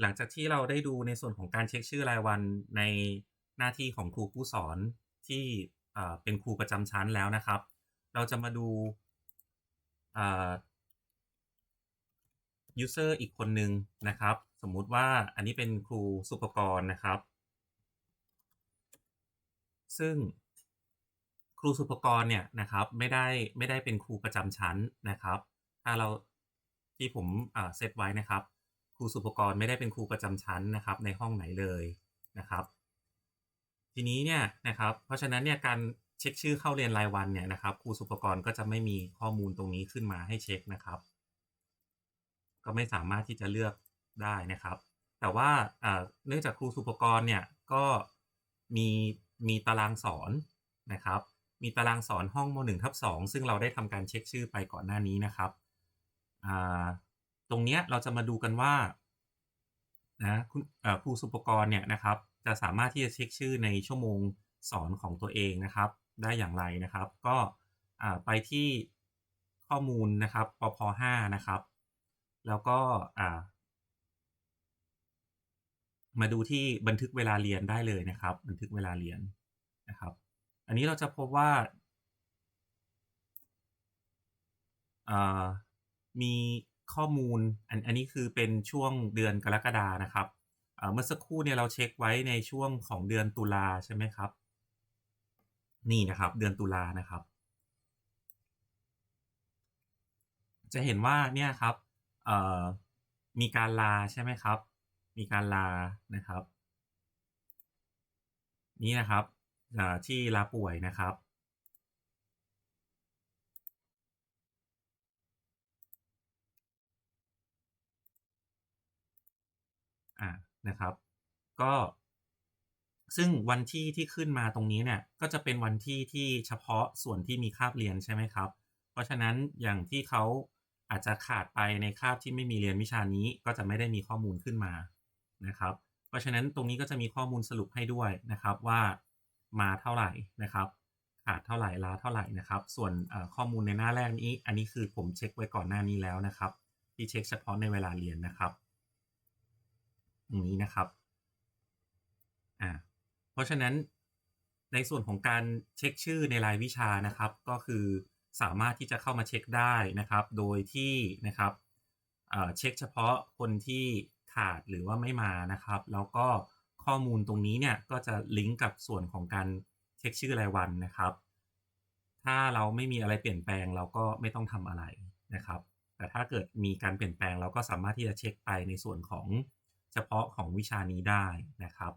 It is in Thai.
หลังจากที่เราได้ดูในส่วนของการเช็คชื่อรายวันในหน้าที่ของครูผู้สอนที่เป็นครูประจำชั้นแล้วนะครับ เราจะมาดู user อีกคนหนึ่งนะครับ สมมุติว่าอันนี้เป็นครูสุปกรณ์นะครับ ซึ่งครูสุปกรณ์เนี่ยนะครับไม่ได้ไม่ได้เป็นครูประจำชั้นนะครับ ถ้าเราที่ผมเซตไว้นะครับ ครูสุปกรไม่ได้เป็นครูประจำชั้นนะครับ ในห้องไหนเลยนะครับ ทีนี้เนี่ยนะครับ เพราะฉะนั้นเนี่ยการเช็คชื่อเข้าเรียนรายวันเนี่ยนะครับครูสุปกรก็จะไม่มีข้อมูลตรงนี้ขึ้นมาให้เช็คนะครับ ก็ไม่สามารถที่จะเลือกได้นะครับ แต่ว่าเนื่องจากครูสุปกรเนี่ยก็มีมีตารางสอนนะครับ มีตารางสอนห้องม .1 ทับ2ซึ่งเราได้ทำการเช็คชื่อไปก่อนหน้านี้นะครับ ตรงนี้เราจะมาดูกันว่านะครูสุปกรณ์เนี่ยนะครับ จะสามารถที่จะเช็คชื่อในชั่วโมงสอนของตัวเองนะครับ ได้อย่างไรนะครับ ก็ไปที่ข้อมูลนะครับปพ5นะครับ แล้วก็มาดูที่บันทึกเวลาเรียนได้เลยนะครับ บันทึกเวลาเรียนนะครับ อันนี้เราจะพบว่ามี ข้อมูลอันอันนี้คือเป็นช่วงเดือนกรกฎานะครับเมื่อสักครู่เนี่ยเราเช็คไว้ในช่วงของเดือนตุลาใช่ไหมครับ นี่นะครับ เดือนตุลานะครับ จะเห็นว่าเนี่ยครับมีการลาใช่ไหมครับ มีการลานะครับ นี่นะครับที่ลาป่วยนะครับ อ่านะครับ ก็ ซึ่งวันที่ที่ขึ้นมาตรงนี้เนี่ย ก็จะเป็นวันที่ที่เฉพาะส่วนที่มีคาบเรียนใช่ไหมครับ เพราะฉะนั้นอย่างที่เขาอาจจะขาดไปในคาบที่ไม่มีเรียนวิชานี้ก็จะไม่ได้มีข้อมูลขึ้นมานะครับ เพราะฉะนั้นตรงนี้ก็จะมีข้อมูลสรุปให้ด้วยนะครับว่ามาเท่าไหร่นะครับขาดเท่าไหร่ลาเท่าไหร่นะครับ ส่วนข้อมูลในหน้าแรกนี้ อันนี้คือผมเช็คไว้ก่อนหน้านี้แล้วนะครับ ที่เช็คเฉพาะในเวลาเรียนนะครับ อย่างนี้นะครับอ่าเพราะฉะนั้นในส่วนของการเช็คชื่อในรายวิชานะครับ ก็คือสามารถที่จะเข้ามาเช็คได้นะครับ โดยที่นะครับเช็คเฉพาะคนที่ขาดหรือว่าไม่มานะครับ แล้วก็ข้อมูลตรงนี้เนี่ยก็จะลิงก์กับส่วนของการเช็คชื่อรายวันนะครับ ถ้าเราไม่มีอะไรเปลี่ยนแปลงเราก็ไม่ต้องทำอะไรนะครับ แต่ถ้าเกิดมีการเปลี่ยนแปลงเราก็สามารถที่จะเช็คไปในส่วนของ เฉพาะของวิชานี้ได้นะครับ